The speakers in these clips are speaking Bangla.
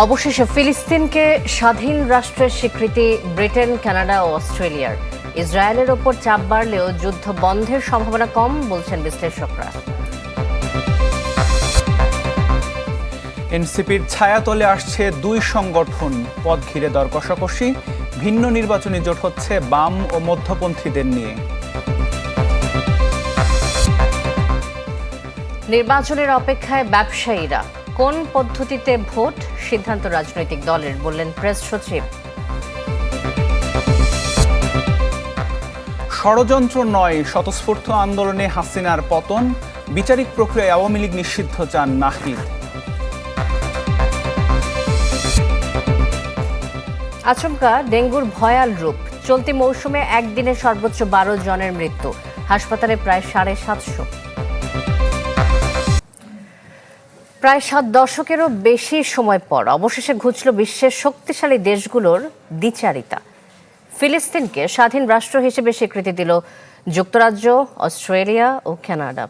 অবশেষে ফিলিস্তিনকে স্বাধীন রাষ্ট্রের স্বীকৃতি ব্রিটেন কানাডা ও অস্ট্রেলিয়ার। ইসরায়েলের ওপর চাপ বাড়লেও যুদ্ধ বন্ধের সম্ভাবনা কম বলছেন বিশ্লেষকরা। এনসিপির ছায়াতলে আসছে দুই সংগঠন পদ ঘিরে দর কষাকষি ভিন্ন নির্বাচনী জোট হচ্ছে বাম ও মধ্যপন্থীদের নিয়ে। নির্বাচনের অপেক্ষায় ব্যবসায়ীরা। কোন পদ্ধতিতে ভোট? সিদ্ধান্ত রাজনৈতিক দলের বললেন প্রেস সচিব। ষড়যন্ত্র নয় স্বতঃস্ফূর্ত আন্দোলনে হাসিনার পতন বিচারিক প্রক্রিয়ায় আওয়ামী লীগ নিষিদ্ধ চান নাহিদ। আচমকা ডেঙ্গুর ভয়াল রূপ। চলতি মৌসুমে একদিনে সর্বোচ্চ বারো জনের মৃত্যু। হাসপাতালে প্রায় সাড়ে সাতশো। প্রায় সাত দশকেরও বেশি সময় পর অবশেষে ঘুচল বিশ্বের শক্তিশালী দেশগুলোর দ্বিচারিতা। ফিলিস্তিনকে স্বাধীন রাষ্ট্র হিসেবে স্বীকৃতি দিল যুক্তরাজ্য, অস্ট্রেলিয়া ও কানাডা।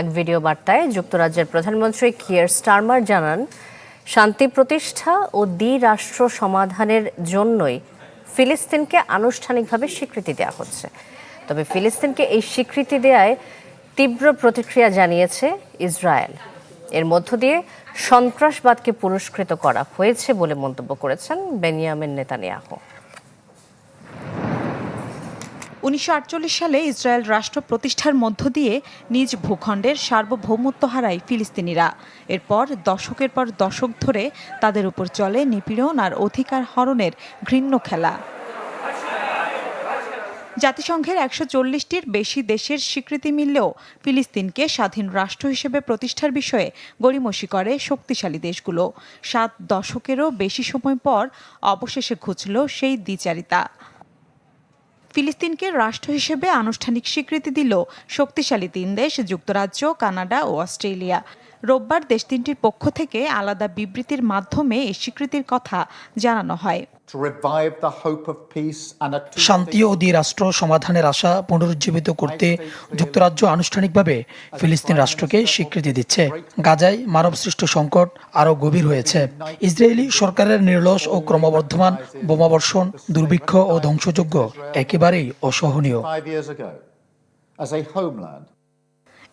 এক ভিডিও বার্তায় যুক্তরাজ্যের প্রধানমন্ত্রী কিয়ার স্টারমার জানান, শান্তি প্রতিষ্ঠা ও দ্বিরাষ্ট্র সমাধানের জন্যই ফিলিস্তিনকে আনুষ্ঠানিকভাবে স্বীকৃতি দেওয়া হচ্ছে। তবে ফিলিস্তিনকে এই স্বীকৃতি দেয়ায় তীব্র প্রতিক্রিয়া জানিয়েছে ইসরায়েল। এর মধ্য দিয়ে সন্ত্রাসবাদকে পুরস্কৃত করা হয়েছে বলে মন্তব্য করেছেন বেনিয়ামিন নেতানিয়াহু। উনিশশো আটচল্লিশ সালে ইসরায়েল রাষ্ট্র প্রতিষ্ঠার মধ্য দিয়ে নিজ ভূখণ্ডের সার্বভৌমত্ব হারায় ফিলিস্তিনিরা। এরপর দশকের পর দশক ধরে তাদের উপর চলে নিপীড়ন আর অধিকার হরণের ঘৃণ্য খেলা। জাতিসংঘের একশো চল্লিশটির বেশি দেশের স্বীকৃতি মিললেও ফিলিস্তিনকে স্বাধীন রাষ্ট্র হিসেবে প্রতিষ্ঠার বিষয়ে গড়িমসি করে শক্তিশালী দেশগুলো। সাত দশকেরও বেশি সময় পর অবশেষে ঘুচল সেই দ্বিচারিতা। ফিলিস্তিনকে রাষ্ট্র হিসেবে আনুষ্ঠানিক স্বীকৃতি দিল শক্তিশালী তিন দেশ, যুক্তরাজ্য, কানাডা ও অস্ট্রেলিয়া। রোববার দেশ তিনটির পক্ষ থেকে আলাদা বিবৃতির মাধ্যমে এই স্বীকৃতির কথা জানানো হয়। শান্তি ও দ্বিরাষ্ট্র সমাধানের আশা পুনরুজ্জীবিত করতে যুক্তরাজ্য আনুষ্ঠানিকভাবে ফিলিস্তিন রাষ্ট্রকে স্বীকৃতি দিচ্ছে। গাজায় মানবসৃষ্ট সংকট আরও গভীর হয়েছে। ইসরায়েলি সরকারের নির্লস ও ক্রমবর্ধমান বোমাবর্ষণ দুর্ভিক্ষ ও ধ্বংসযজ্ঞ একেবারেই অসহনীয়।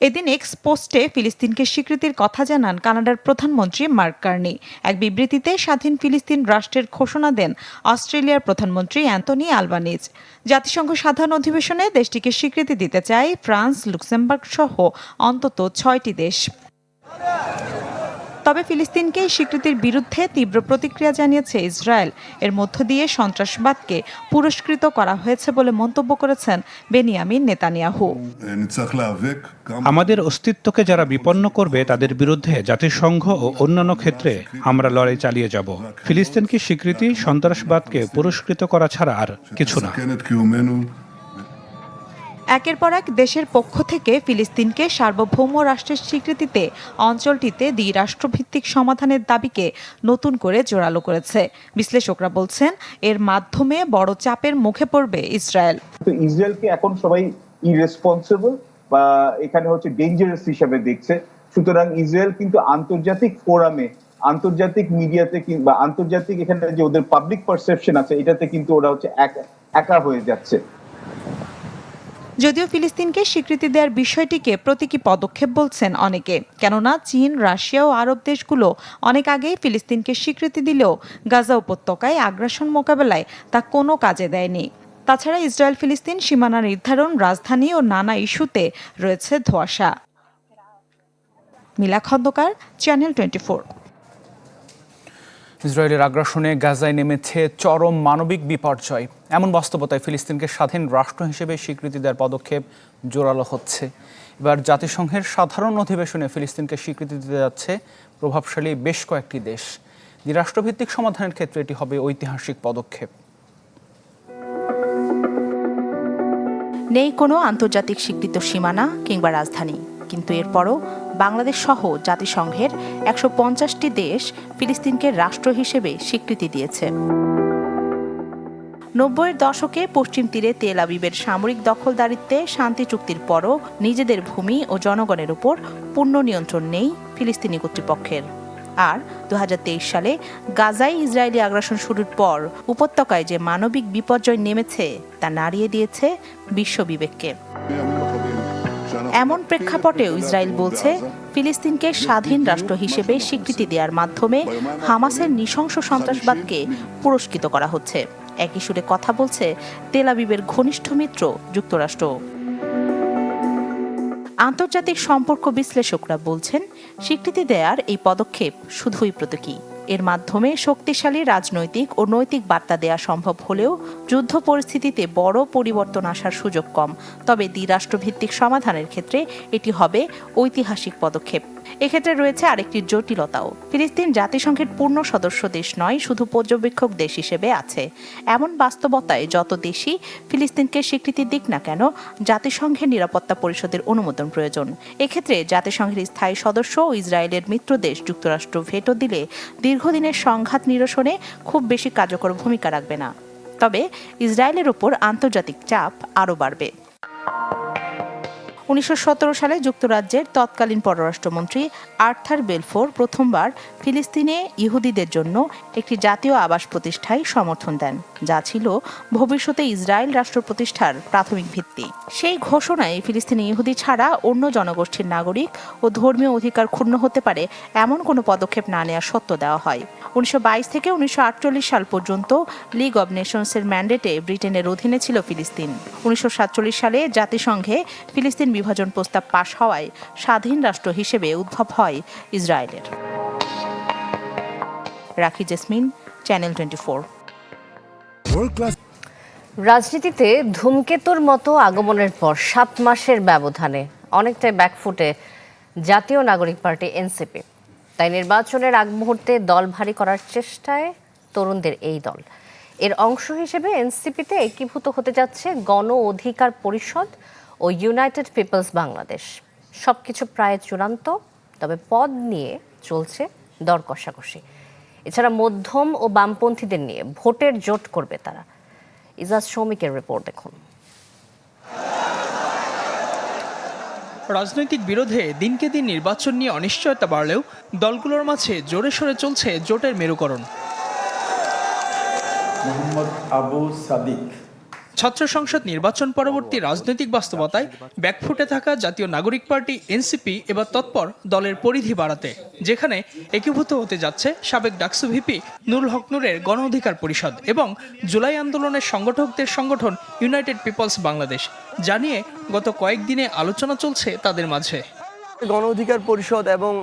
এদিন এক্স পোস্টে ফিলিস্তিনকে স্বীকৃতির কথা জানান কানাডার প্রধানমন্ত্রী মার্ক কার্নি। এক বিবৃতিতে স্বাধীন ফিলিস্তিন রাষ্ট্রের ঘোষণা দেন অস্ট্রেলিয়ার প্রধানমন্ত্রী অ্যান্টনি আলবানিজ। জাতিসংঘ সাধারণ অধিবেশনে দেশটিকে স্বীকৃতি দিতে চায় ফ্রান্স, লুক্সেমবার্গ সহ অন্তত ছয়টি দেশ। তবে ফিলিস্তিনকে এই স্বীকৃতির বিরুদ্ধে তীব্র প্রতিক্রিয়া জানিয়েছে ইসরায়েল। এর মধ্য দিয়ে সন্ত্রাসবাদকে পুরস্কৃত করা হয়েছে বলে মন্তব্য করেছেন বেনিয়ামিন নেতানিয়াহু। আমাদের অস্তিত্বকে যারা বিপন্ন করবে, তাদের বিরুদ্ধে জাতিসংঘ ও অন্যান্য ক্ষেত্রে আমরা লড়াই চালিয়ে যাব। ফিলিস্তিনকে স্বীকৃতি সন্ত্রাসবাদকে পুরস্কৃত করা ছাড়া আর কিছু না। একের পর এক দেশের পক্ষ থেকে ফিলিস্তিনকে সার্বভৌম রাষ্ট্রের স্বীকৃতিতে অঞ্চলটিতে দ্বিরাষ্ট্রভিত্তিক সমাধানের দাবিকে নতুন করে জোরালো করেছে। বিশ্লেষকরা বলছেন, এর মাধ্যমে বড় চাপের মুখে পড়বে ইসরায়েল। তো ইসরায়েলকে এখন সবাই ইরেসপন্সিবল বা এখানে হচ্ছে ডেঞ্জারাস হিসাবে দেখছে। সুতরাং ইসরায়েল কিন্তু আন্তর্জাতিক ফোরামে, আন্তর্জাতিক মিডিয়াতে কিংবা আন্তর্জাতিক এখানে যে ওদের পাবলিক পারসেপশন আছে, এটাতে কিন্তু ওরা হচ্ছে একা হয়ে যাচ্ছে। যদিও ফিলিস্তিনকে স্বীকৃতি দেওয়ার বিষয়টিকে প্রতীকী পদক্ষেপ বলছেন অনেকে। কেননা চীন, রাশিয়া ও আরব দেশগুলো অনেক আগেই ফিলিস্তিনকে স্বীকৃতি দিলেও গাজা উপত্যকায় আগ্রাসন মোকাবেলায় তা কোনো কাজে দেয়নি। তাছাড়া ইসরায়েল ফিলিস্তিন সীমানা নির্ধারণ, রাজধানী ও নানা ইস্যুতে রয়েছে ধোঁয়াশা। মিলা খন্দকার চ্যানেল টোয়েন্টি ইসরায়েলের আগ্রাসনে গাজায় নেমেছে চরম মানবিক বিপর্যয়। এমন বাস্তবতায় ফিলিস্তিনকে স্বাধীন রাষ্ট্র হিসেবে স্বীকৃতি দেওয়ার পদক্ষেপ জোরালো হচ্ছে। এবার জাতিসংঘের সাধারণ অধিবেশনে ফিলিস্তিনকে স্বীকৃতি দিতে যাচ্ছে প্রভাবশালী বেশ কয়েকটি দেশ। দ্বিরাষ্ট্রভিত্তিক সমাধানের ক্ষেত্রে এটি হবে ঐতিহাসিক পদক্ষেপ। নেই কোনো আন্তর্জাতিক স্বীকৃত সীমানা কিংবা রাজধানী, কিন্তু এরপরও বাংলাদেশ সহ জাতিসংঘের একশো পঞ্চাশটি দেশ ফিলিস্তিনকে রাষ্ট্র হিসেবে স্বীকৃতি দিয়েছে। নব্বইয়ের দশকে পশ্চিম তীরে তেল আবিবের সামরিক দখলদারিত্বে শান্তি চুক্তির পরও নিজেদের ভূমি ও জনগণের উপর পূর্ণ নিয়ন্ত্রণ নেই ফিলিস্তিনি কর্তৃপক্ষের। আর দু হাজার তেইশ সালে গাজায় ইসরায়েলি আগ্রাসন শুরুর পর উপত্যকায় যে মানবিক বিপর্যয় নেমেছে তা নাড়িয়ে দিয়েছে বিশ্ব বিবেককে এমন প্রেক্ষাপটেও ইসরায়েল বলছে, ফিলিস্তিনকে স্বাধীন রাষ্ট্র হিসেবে স্বীকৃতি দেওয়ার মাধ্যমে হামাসের নৃশংস সন্ত্রাসবাদকে পুরস্কৃত করা হচ্ছে। একই সুরে কথা বলছে তেলাবিবের ঘনিষ্ঠ মিত্র, যুক্তরাষ্ট্র। আন্তর্জাতিক সম্পর্ক বিশ্লেষকরা বলছেন, স্বীকৃতি দেওয়ার এই পদক্ষেপ শুধুই প্রতীকী। এর মাধ্যমে শক্তিশালী রাজনৈতিক ও নৈতিক বার্তা দেয়া সম্ভব হলেও যুদ্ধ পরিস্থিতিতে বড় পরিবর্তন আসার সুযোগ কম। তবে দ্বিরাষ্ট্রভিত্তিক সমাধানের ক্ষেত্রে এটি হবে ঐতিহাসিক পদক্ষেপ। এক্ষেত্রে রয়েছে আরেকটি জটিলতাও। ফিলিস্তিন জাতিসংঘের পূর্ণ সদস্য দেশ নয়, শুধু পর্যবেক্ষক দেশ হিসেবে আছে। এমন বাস্তবতায় যত দেশই ফিলিস্তিনকে স্বীকৃতি দিক না কেন, জাতিসংঘের নিরাপত্তা পরিষদের অনুমোদন প্রয়োজন। এক্ষেত্রে জাতিসংঘের স্থায়ী সদস্য ও ইসরায়েলের মিত্র দেশ যুক্তরাষ্ট্র ভেটো দিলে দীর্ঘদিনের সংঘাত নিরসনে খুব বেশি কার্যকর ভূমিকা রাখবে না। তবে ইসরায়েলের ওপর আন্তর্জাতিক চাপ আরও বাড়বে। উনিশশো সতেরো সালে যুক্তরাজ্যের তৎকালীন পররাষ্ট্রমন্ত্রী আর্থার বেলফোর প্রথমবার ফিলিস্তিনে ইহুদিদের জন্য একটি জাতীয় আবাস প্রতিষ্ঠায় সমর্থন দেন, যা ছিল ভবিষ্যতে ইসরায়েল রাষ্ট্র প্রতিষ্ঠার প্রাথমিক ভিত্তি। সেই ঘোষণায় ফিলিস্তিনি ইহুদি ছাড়া অন্য জনগোষ্ঠীর নাগরিক ও ধর্মীয় অধিকার ক্ষুণ্ণ হতে পারে এমন কোনো পদক্ষেপ না নেওয়ার সত্য দেওয়া হয়। উনিশশো বাইশ থেকে উনিশশো আটচল্লিশ সাল পর্যন্ত লিগ অব নেশনসের ম্যান্ডেটে ব্রিটেনের অধীনে ছিল ফিলিস্তিন। উনিশশো সাতচল্লিশ সালে জাতিসংঘে ফিলিস্তিন বিভাজন প্রস্তাব পাশ হওয়ায় স্বাধীন রাষ্ট্র হিসেবে উদ্ভব হয় ইসরায়েলের। রাখি জেসমিন চ্যানেল টোয়েন্টি রাজনীতিতে ধূমকেতুর মতো আগমনের পর সাত মাসের ব্যবধানে অনেকটাই ব্যাকফুটে জাতীয় নাগরিক পার্টি এনসিপি তাই নির্বাচনের আগ মুহূর্তে দল ভারী করার চেষ্টায় তরুণদের এই দল। এর অংশ হিসেবে এনসিপিতে একীভূত হতে যাচ্ছে গণ অধিকার পরিষদ ও ইউনাইটেড পিপলস বাংলাদেশ। সবকিছু প্রায় চূড়ান্ত, তবে পদ নিয়ে চলছে দর কষাকষি। এছাড়া মধ্যম ও বামপন্থীদের নিয়ে ভোটের জোট করবে তারা। ইজাজ শ্রমিকের রিপোর্ট দেখুন। রাজনৈতিক বিরোধে দিনকে দিন নির্বাচন নিয়ে অনিশ্চয়তা বাড়লেও দলগুলোর মাঝে জোরে সরে চলছে জোটের মেরুকরণ। মোহাম্মদ আবু সাদিক। ছাত্র সংসদ নির্বাচন পরবর্তী রাজনৈতিক বাস্তবতায় ব্যাকফুটে থাকা জাতীয় নাগরিক পার্টি, এনসিপি এবার তৎপর দলের পরিধি বাড়াতে, যেখানে একীভূত হতে যাচ্ছে সাবেক ডাকসু ভিপি নুরুল হক নুরের গণ অধিকার পরিষদ এবং জুলাই আন্দোলনের সংগঠকদের সংগঠন ইউনাইটেড পিপলস বাংলাদেশ জানিয়ে গত কয়েকদিনে আলোচনা চলছে তাদের মাঝে। গণ অধিকার পরিষদ এবং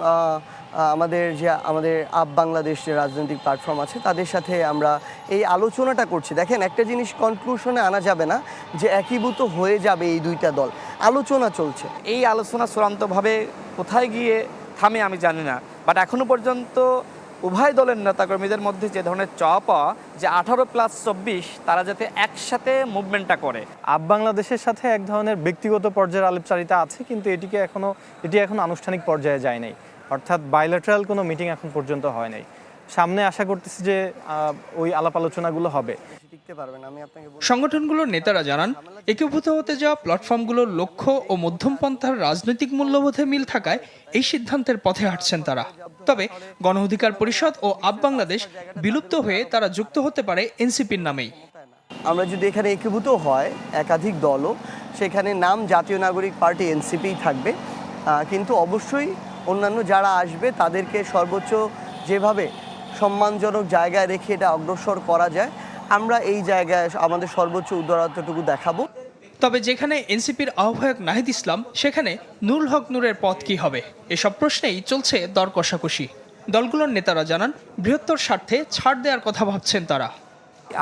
আমাদের যে আমাদের আপ বাংলাদেশ যে রাজনৈতিক প্ল্যাটফর্ম আছে তাদের সাথে আমরা এই আলোচনাটা করছি। দেখেন একটা জিনিস কনক্লুশনে আনা যাবে না যে একীভূত হয়ে যাবে এই দুইটা দল। আলোচনা চলছে। এই আলোচনা চূড়ান্তভাবে কোথায় গিয়ে থামে আমি জানি না বাট এখনও পর্যন্ত উভয় দলের নেতাকর্মীদের মধ্যে যে ধরনের চাওয়া পাওয়া যে আঠারো প্লাস চব্বিশ তারা যাতে একসাথে মুভমেন্টটা করে। আপ বাংলাদেশের সাথে এক ধরনের ব্যক্তিগত পর্যায়ের আলাপচারিতা আছে কিন্তু এটিকে এখনও এটি এখন আনুষ্ঠানিক পর্যায়ে যায় নাই। অর্থাৎ বাইলেটারাল কোনো মিটিং এখন পর্যন্ত হয় নাই। সামনে আশা করতেছি যে ওই আলাপ আলোচনাগুলো হবে। টিকতে পারবেন আমি আপনাকে বলি- সংগঠনগুলোর নেতারা জানান একীভূত হতে যাওয়া প্ল্যাটফর্মগুলোর লক্ষ্য ও মধ্যমপন্থার রাজনৈতিক মূল্যবোধে মিল থাকায় এই সিদ্ধান্তের পথে হাঁটছেন তারা। তবে গণ অধিকার পরিষদ ও আপ বাংলাদেশ বিলুপ্ত হয়ে তারা যুক্ত হতে পারে এনসিপির নামেই। আমরা যদি এখানে একীভূত হয় একাধিক দলও সেখানে নাম জাতীয় নাগরিক পার্টি এনসিপিই থাকবে। কিন্তু অবশ্যই অন্যান্য যারা আসবে তাদেরকে সর্বোচ্চ যেভাবে সম্মানজনক জায়গায় রেখে এটা অগ্রসর করা যায় আমরা এই জায়গায় আমাদের সর্বোচ্চ উদারতাটুকু দেখাবো। তবে যেখানে এনসিপির আহ্বায়ক নাহিদ ইসলাম সেখানে নুরুল হক নূরের পথ কি হবে? এসব প্রশ্নেই চলছে দর কষাকষি। দলগুলোর নেতারা জানান বৃহত্তর স্বার্থে ছাড় দেওয়ার কথা ভাবছেন তারা।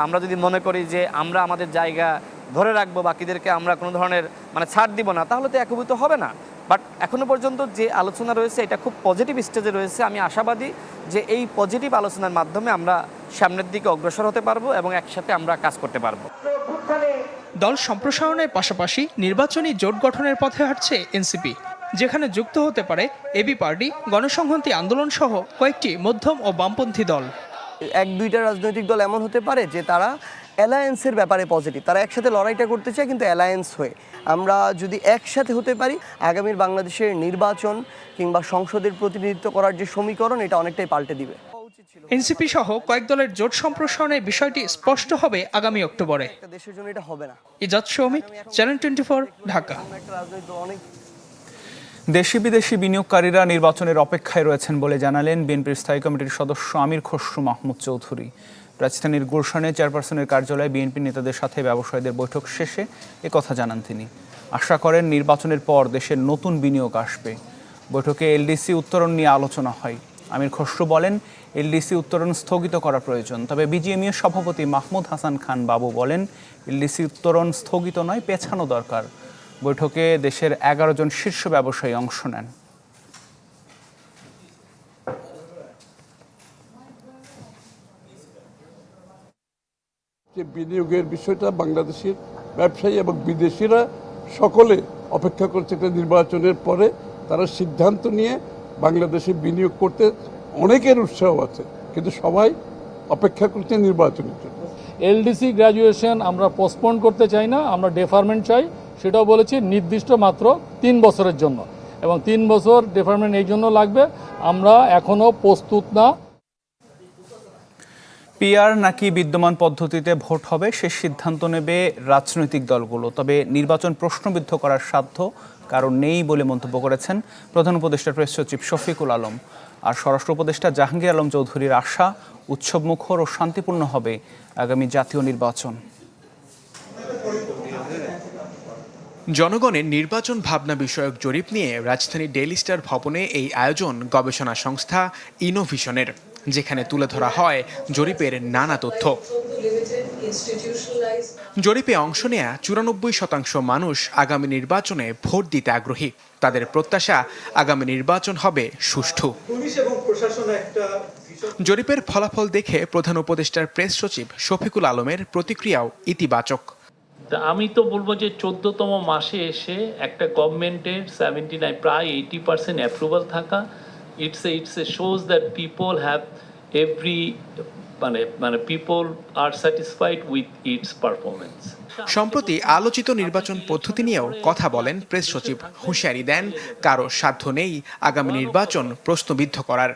আমরা যদি মনে করি যে আমরা আমাদের জায়গা ধরে রাখব বাকিদেরকে আমরা কোনো ধরনের মানে ছাড় দিব না তাহলে তো একীভূত হবে না। বাট এখনও পর্যন্ত যে আলোচনা রয়েছে এটা খুব পজিটিভ স্টেজে রয়েছে। আমি আশাবাদী যে এই পজিটিভ আলোচনার মাধ্যমে আমরা সামনের দিকে অগ্রসর হতে পারব এবং একসাথে আমরা কাজ করতে পারব। দল সম্প্রসারণের পাশাপাশি নির্বাচনী জোট গঠনের পথে হাঁটছে এনসিপি যেখানে যুক্ত হতে পারে এবি পার্টি গণসংহতি আন্দোলন সহ কয়েকটি মধ্যম ও বামপন্থী দল। এক দুইটা রাজনৈতিক দল এমন হতে পারে যে তারা অ্যালায়েন্সের ব্যাপারে পজিটিভ তারা একসাথে লড়াইটা করতে চায় কিন্তু অ্যালায়েন্স হয়ে। আমরা যদি একসাথে হতে পারি আগামীর বাংলাদেশের নির্বাচন কিংবা সংসদের প্রতিনিধিত্ব করার যে সমীকরণ এটা অনেকটাই পাল্টে দিবে। এনসিপি সহ কয়েক দলের জোট সম্প্রসারণের বিষয়টি স্পষ্ট হবে আগামী অক্টোবরে। দেশের জন্য এটা হবে না। Ijad Shoumik channel twenty Dhaka. দেশি বিদেশি বিনিয়োগকারীরা নির্বাচনের অপেক্ষায় রয়েছেন বলে জানালেন বিএনপির স্থায়ী কমিটির সদস্য আমির খসরু মাহমুদ চৌধুরী। রাজধানীর গুলশানে চেয়ারপারসনের কার্যালয়ে বিএনপি নেতাদের সাথে ব্যবসায়ীদের বৈঠক শেষে কথা জানান তিনি। আশা করেন নির্বাচনের পর দেশের নতুন বিনিয়োগ আসবে। বৈঠকে এলডিসি উত্তরণ নিয়ে আলোচনা হয়। আমির খসরু বলেন, এলডিসি উত্তরণ স্থগিত করা প্রয়োজন। তবে বিজিএমইএ সভাপতি মাহমুদ হাসান খান বাবু বলেন, এলডিসি উত্তরণ স্থগিত নয়, পেছানো দরকার। বৈঠকে দেশের এগারো জন শীর্ষ ব্যবসায়ী অংশ নেন। যে বিনিয়োগের বিষয়টা বাংলাদেশের ব্যবসায়ী এবং বিদেশিরা সকলে অপেক্ষা করছে একটা নির্বাচনের পরে, তারা সিদ্ধান্ত নিয়ে বাংলাদেশে বিনিয়োগ করতে অনেকের উৎসাহ আছে, কিন্তু সবাই অপেক্ষা করছে নির্বাচনের জন্য। এলডিসি গ্র্যাজুয়েশন আমরা পোস্টপোন করতে চাই না, আমরা ডেফারমেন্ট চাই, সেটাও বলেছি নির্দিষ্ট মাত্র তিন বছরের জন্য। এবং তিন বছর ডেফারমেন্ট এই জন্য লাগবে, আমরা এখনও প্রস্তুত না পিআর নাকি বিদ্যমান পদ্ধতিতে ভোট হবে সে সিদ্ধান্ত নেবে রাজনৈতিক দলগুলো। তবে নির্বাচন প্রশ্নবিদ্ধ করার সাধ্য কারণ নেই বলে মন্তব্য করেছেন প্রধান উপদেষ্টা প্রেস সচিব শফিকুল আলম। আর স্বরাষ্ট্র উপদেষ্টা জাহাঙ্গীর আলম চৌধুরীর আশা, উৎসবমুখর ও শান্তিপূর্ণ হবে আগামী জাতীয় নির্বাচন। জনগণের নির্বাচন ভাবনা বিষয়ক জরিপ নিয়ে রাজধানী ডেইলি স্টার ভবনে এই আয়োজন গবেষণা সংস্থা ইনোভিশনের। যেখানে তুলে ধরা হয় জরিপের নানা তথ্য। জরিপে অংশ নেয়া চুরানব্বই শতাংশ মানুষ আগামী নির্বাচনে ভোট দিতে আগ্রহী। তাদের প্রত্যাশা আগামী নির্বাচন হবে সুষ্ঠু। জরিপের ফলাফল দেখে প্রধান উপদেষ্টার প্রেস সচিব শফিকুল আলমের প্রতিক্রিয়াও ইতিবাচক। তা আমি তো বলব যে চোদ্দতম মাসে এসে একটা গভর্নমেন্টের সেভেন্টি নাইন প্রায় এইটি পার্সেন্ট অ্যাপ্রুভাল থাকা it's a it's a shows that people have every মানে মানে people are satisfied with its performance সম্প্রতি আলোচিত নির্বাচন পদ্ধতি নিয়েও কথা বলেন প্রেস সচিব হুঁশিয়ারি দেন কারও সাধ্য নেই আগামী নির্বাচন প্রশ্নবিদ্ধ করার।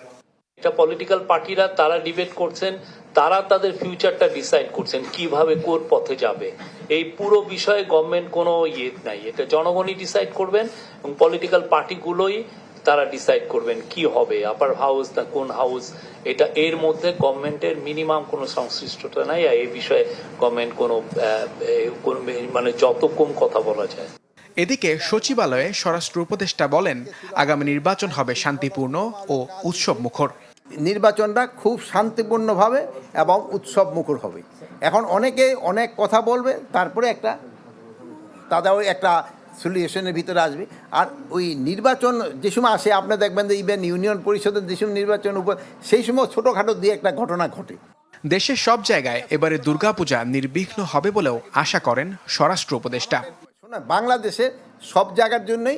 এটা পলিটিক্যাল পার্টিরা তারা ডিবেট করছেন তারা তাদের ফিউচারটা ডিসাইড করছেন কীভাবে কোন পথে যাবে। এই পুরো বিষয়ে গভর্নমেন্ট কোনো ইয়ে নাই। এটা জনগণই ডিসাইড করবেন এবং পলিটিক্যাল পার্টিগুলোই তারা ডিসাইড করবেন কি হবে আপার হাউস না কোন হাউস এটা এর মধ্যে গভর্নমেন্টের মিনিমাম কোনো সংশ্লিষ্টতা নাই আর এই বিষয়ে গভর্নমেন্ট এ, কোনো মানে যত কম কথা বলা যায়। এদিকে সচিবালয়ে স্বরাষ্ট্র উপদেষ্টা বলেন আগামী নির্বাচন হবে শান্তিপূর্ণ ও উৎসব মুখর। নির্বাচনটা খুব শান্তিপূর্ণভাবে এবং উৎসব মুখর হবে। এখন অনেকে অনেক কথা বলবে তারপরে একটা তাদের একটা সলিউশনের ভিতরে আসবে। আর ওই নির্বাচন যে সময় আসে আপনি দেখবেন যে ইভেন ইউনিয়ন পরিষদের যে সময় নির্বাচন উপর সেই সময় ছোটোখাটো দিয়ে একটা ঘটনা ঘটে। দেশের সব জায়গায় এবারে দুর্গাপূজা নির্বিঘ্ন হবে বলেও আশা করেন স্বরাষ্ট্র উপদেষ্টা। শোনা বাংলাদেশে সব জায়গার জন্যই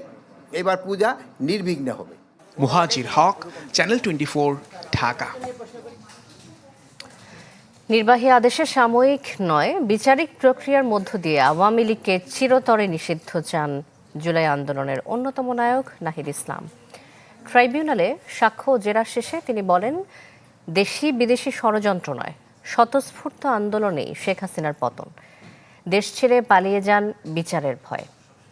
এবার পূজা নির্বিঘ্ন হবে। Muhajir Haq channel twenty Dhaka. নির্বাহী আদেশে সাময়িক নয়, বিচারিক প্রক্রিয়ার মধ্য দিয়ে আওয়ামী লীগকে চিরতরে নিষিদ্ধ চান জুলাই আন্দোলনের অন্যতম নায়ক নাহিদ ইসলাম। ট্রাইব্যুনালে সাক্ষ্য জেরা শেষে তিনি বলেন, দেশি বিদেশি ষড়যন্ত্র নয়, স্বতঃস্ফূর্ত আন্দোলনেই শেখ হাসিনার পতন। দেশ ছেড়ে পালিয়ে যান বিচারের ভয়।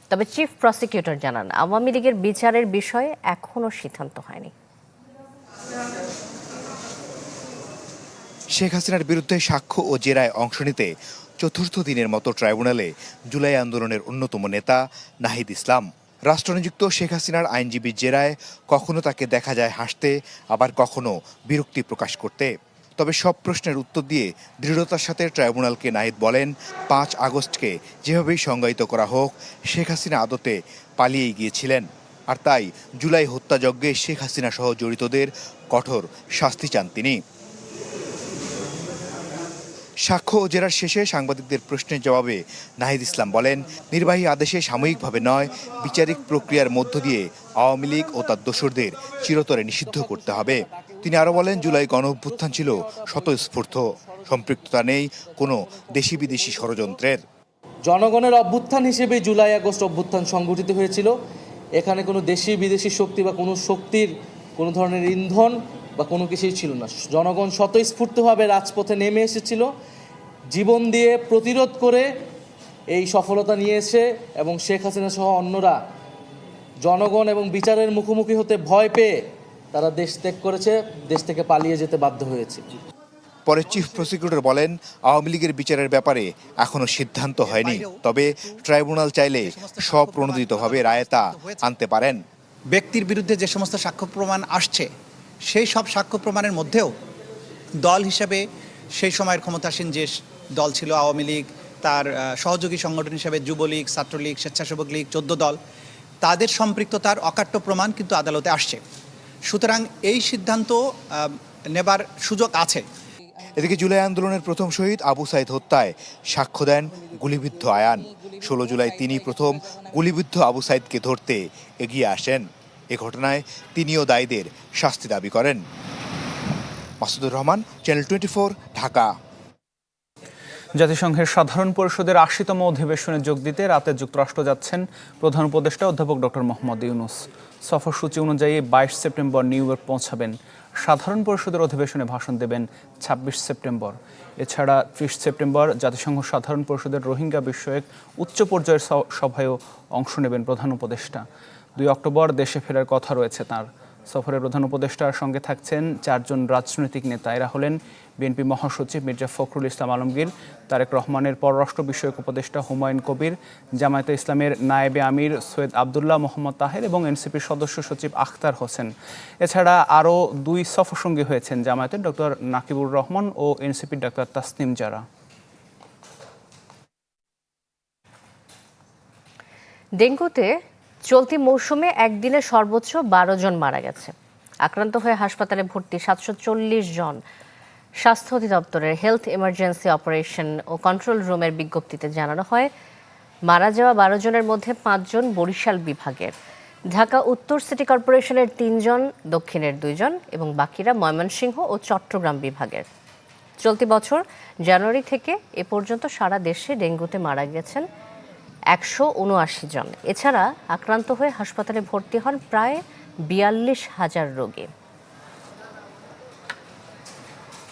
তবে চিফ প্রসিকিউটর জানান, আওয়ামী লীগের বিচারের বিষয়ে এখনও সিদ্ধান্ত হয়নি। শেখ হাসিনার বিরুদ্ধে সাক্ষ্য ও জেরায় অংশ নিতে চতুর্থ দিনের মতো ট্রাইব্যুনালে জুলাই আন্দোলনের অন্যতম নেতা নাহিদ ইসলাম। রাষ্ট্রনিযুক্ত শেখ হাসিনার আইনজীবীর জেরায় কখনো তাকে দেখা যায় হাসতে, আবার কখনো বিরক্তি প্রকাশ করতে। তবে সব প্রশ্নের উত্তর দিয়ে দৃঢ়তার সাথে ট্রাইব্যুনালকে নাহিদ বলেন, পাঁচ আগস্টকে যেভাবেই সংজ্ঞায়িত করা হোক, শেখ হাসিনা আদতে পালিয়েই গিয়েছিলেন। আর তাই জুলাই হত্যাযজ্ঞে শেখ হাসিনা সহ জড়িতদের কঠোর শাস্তি চান তিনি। সাক্ষ্য ও জেরার শেষে সাংবাদিকদের প্রশ্নের জবাবে নাহিদ ইসলাম বলেন, নির্বাহী আদেশে সাময়িকভাবে নয়, বিচারিক প্রক্রিয়ার মধ্য দিয়ে আওয়ামী লীগ ও তার দোসরদের চিরতরে নিষিদ্ধ করতে হবে। তিনি আরও বলেন, জুলাই গণ অভ্যুত্থান ছিল স্বতঃস্ফূর্ত, সম্পৃক্ততা নেই কোনো দেশি বিদেশি ষড়যন্ত্রের। জনগণের অভ্যুত্থান হিসেবে জুলাই আগস্ট অভ্যুত্থান সংগঠিত হয়েছিল। এখানে কোনো দেশি বিদেশি শক্তি বা কোনো শক্তির কোনো ধরনের ইন্ধন বা কোনো কিছুই ছিল না। জনগণ স্বতঃস্ফূর্তভাবে রাজপথে নেমে এসেছিল জীবন দিয়ে প্রতিরোধ করে এই সফলতা নিয়ে এসে এবং শেখ হাসিনা সহ অন্যরা জনগণ এবং বিচারের মুখোমুখি হতে ভয় পেয়ে তারা দেশ ত্যাগ করেছে দেশ থেকে পালিয়ে যেতে বাধ্য হয়েছে। পরে চিফ প্রসিকিউটর বলেন আওয়ামী লীগের বিচারের ব্যাপারে এখনও সিদ্ধান্ত হয়নি। তবে ট্রাইব্যুনাল চাইলে স্বপ্রণোদিতভাবে রায়তা আনতে পারেন। ব্যক্তির বিরুদ্ধে যে সমস্ত সাক্ষ্য প্রমাণ আসছে সেই সব সাক্ষ্য প্রমাণের মধ্যেও দল হিসেবে সেই সময়ের ক্ষমতাসীন যে দল ছিল আওয়ামী লীগ, তার সহযোগী সংগঠন হিসেবে যুবলীগ, ছাত্রলীগ, স্বেচ্ছাসেবক লীগ, চোদ্দ দল, তাদের সম্পৃক্ততার অকাট্য প্রমাণ কিন্তু আদালতে আসছে। সুতরাং এই সিদ্ধান্ত নেবার সুযোগ আছে। এদিকে জুলাই আন্দোলনের প্রথম শহীদ আবু সাইদ হত্যায় সাক্ষ্য দেন গুলিবিদ্ধ আয়ান। ষোলো জুলাই তিনি প্রথম গুলিবিদ্ধ আবু সাইদকে ধরতে এগিয়ে আসেন। এ ঘটনায় তিনিও দায়ীদের শাস্তি দাবি করেন। Masudur Rahman channel twenty Dhaka. জাতিসংঘের সাধারণ পরিষদের আশিতম অধিবেশনে যোগ দিতে রাতে যুক্তরাষ্ট্র যাচ্ছেন প্রধান উপদেষ্টা অধ্যাপক ডক্টর মোহাম্মদ ইউনুস। সফরসূচি অনুযায়ী বাইশ সেপ্টেম্বর নিউ ইয়র্ক পৌঁছাবেন। সাধারণ পরিষদের অধিবেশনে ভাষণ দেবেন ছাব্বিশ সেপ্টেম্বর। এছাড়া ত্রিশ সেপ্টেম্বর জাতিসংঘ সাধারণ পরিষদের রোহিঙ্গা বিষয়ক উচ্চ পর্যায়ের সভায়ও অংশ নেবেন প্রধান উপদেষ্টা। দুই অক্টোবর দেশে ফেরার কথা রয়েছে তার। সফরে প্রধান উপদেষ্টার সঙ্গে থাকছেন চারজন রাজনৈতিক নেতা। এরা হলেন বিএনপি মহাসচিব মির্জা ফখরুল ইসলাম আলমগীর, তারেক রহমানের পররাষ্ট্র বিষয়ক উপদেষ্টা হুমায়ুন কবির, জামায়াতে ইসলামের নায়েবে আমির সৈয়দ আবদুল্লাহ মোহাম্মদ তাহের এবং এনসিপির সদস্য সচিব আখতার হোসেন। এছাড়া আরও দুই সফরসঙ্গী হয়েছেন জামায়াতের ডক্টর নাকিবুর রহমান ও এনসিপির ডাক্তার তাসনিম জারা। ডেঙ্গুতে চলতি মৌসুমে একদিনে সর্বোচ্চ বারো জন মারা গেছে। আক্রান্ত হয়ে হাসপাতালে ভর্তি সাতশো চল্লিশ জন। স্বাস্থ্য অধিদপ্তরের হেলথ ইমার্জেন্সি অপারেশন ও কন্ট্রোল রুমের বিজ্ঞপ্তিতে জানানো হয়, মারা যাওয়া বারো জনের মধ্যে পাঁচজন বরিশাল বিভাগের। ঢাকা উত্তর সিটি কর্পোরেশনের তিনজন দক্ষিণের দুইজন এবং বাকিরা ময়মনসিংহ ও চট্টগ্রাম বিভাগের। চলতি বছর জানুয়ারি থেকে এ পর্যন্ত সারা দেশে ডেঙ্গুতে মারা গেছেন একশো উনআশি জন। এছাড়া আক্রান্ত হয়ে হাসপাতালে ভর্তি হন প্রায় বিয়াল্লিশ হাজার রোগী।